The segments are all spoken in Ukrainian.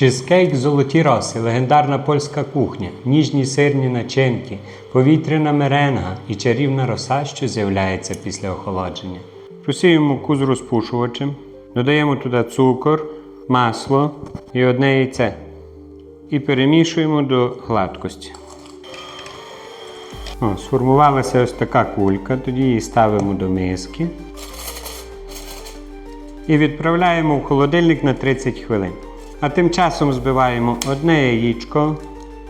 Чизкейк золоті роси, легендарна польська кухня, ніжні сирні начинки, повітряна меренга і чарівна роса, що з'являється після охолодження. Просіємо муку з розпушувачем, додаємо туди цукор, масло і одне яйце. І перемішуємо до гладкості. О, сформувалася ось така кулька, тоді її ставимо до миски і відправляємо в холодильник на 30 хвилин. А тим часом збиваємо одне яєчко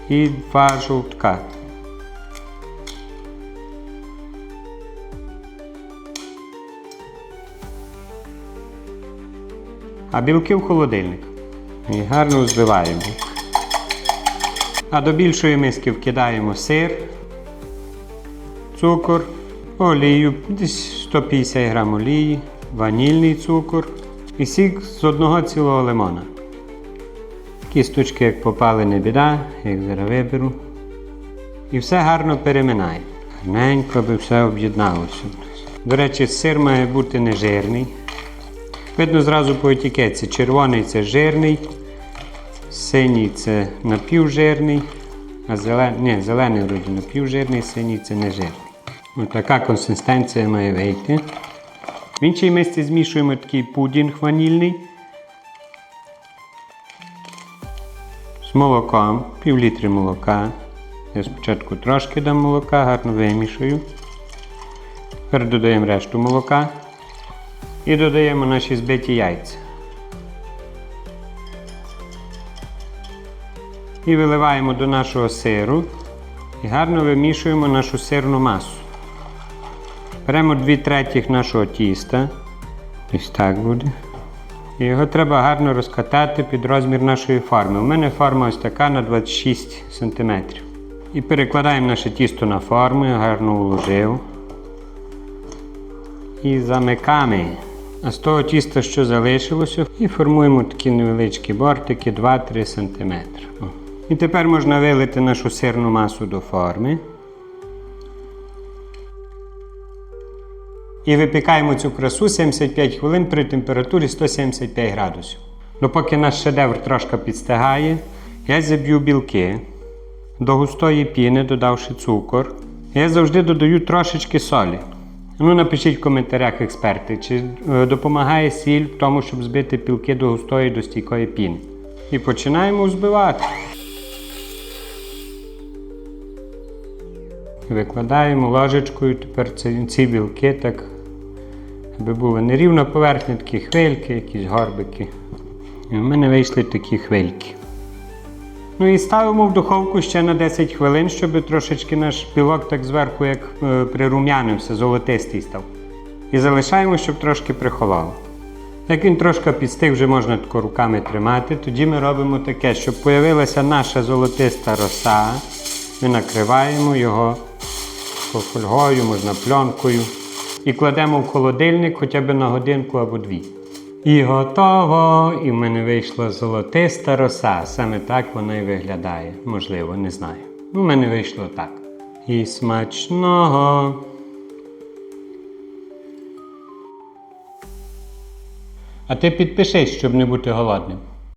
і два жовтка. А білки в холодильник. І гарно збиваємо. А до більшої миски вкидаємо сир, цукор, олію, десь 150 грам олії, ванільний цукор і сік з одного цілого лимона. Кісточки, як попали, не біда, як зараз виберу. І все гарно переминає. Гарненько, аби все об'єдналося. До речі, сир має бути нежирний. Видно зразу по етикетці. Червоний це жирний, синій це напівжирний, а зелений, ні, зелений вроді напівжирний, синій це нежирний. Ось така консистенція має вийти. В іншій мисці змішуємо такий пудінг ванільний. З молоком, пів літри молока. Я спочатку трошки дам молока, гарно вимішую. Тепер додаємо решту молока і додаємо наші збиті яйця. І виливаємо до нашого сиру і гарно вимішуємо нашу сирну масу. Беремо 2 третіх нашого тіста. Ось так буде. Його треба гарно розкатати під розмір нашої форми. У мене форма ось така на 26 см. І перекладаємо наше тісто на форму, я гарно уложив. І замикаємо. А з того тіста, що залишилося, і формуємо такі невеличкі бортики 2-3 см. І тепер можна вилити нашу сирну масу до форми. І випікаємо цю красу 75 хвилин при температурі 175 градусів. Допоки наш шедевр трошки підстигає, я заб'ю білки до густої піни, додавши цукор. Я завжди додаю трошечки солі. Ну, напишіть в коментарях експерти, чи е, допомагає сіль в тому, щоб збити білки до густої до стійкої піни. І починаємо взбивати. Викладаємо ложечкою тепер ці білки так, аби була нерівна поверхня, такі хвильки, якісь горбики. І в мене вийшли такі хвильки. Ну і ставимо в духовку ще на 10 хвилин, щоб трошечки наш білок так зверху як е, прирум'янився, золотистий став. І залишаємо, щоб трошки прихололо. Як він трошки підстиг, вже можна тако руками тримати. Тоді ми робимо таке, щоб з'явилася наша золотиста роса. Ми накриваємо його фольгою, можна пленкою. І кладемо в холодильник хоча б на годинку або дві. І готово! І в мене вийшла золотиста роса. Саме так вона і виглядає. Можливо, не знаю. У мене вийшло так. І смачного. А ти підпишись, щоб не бути голодним.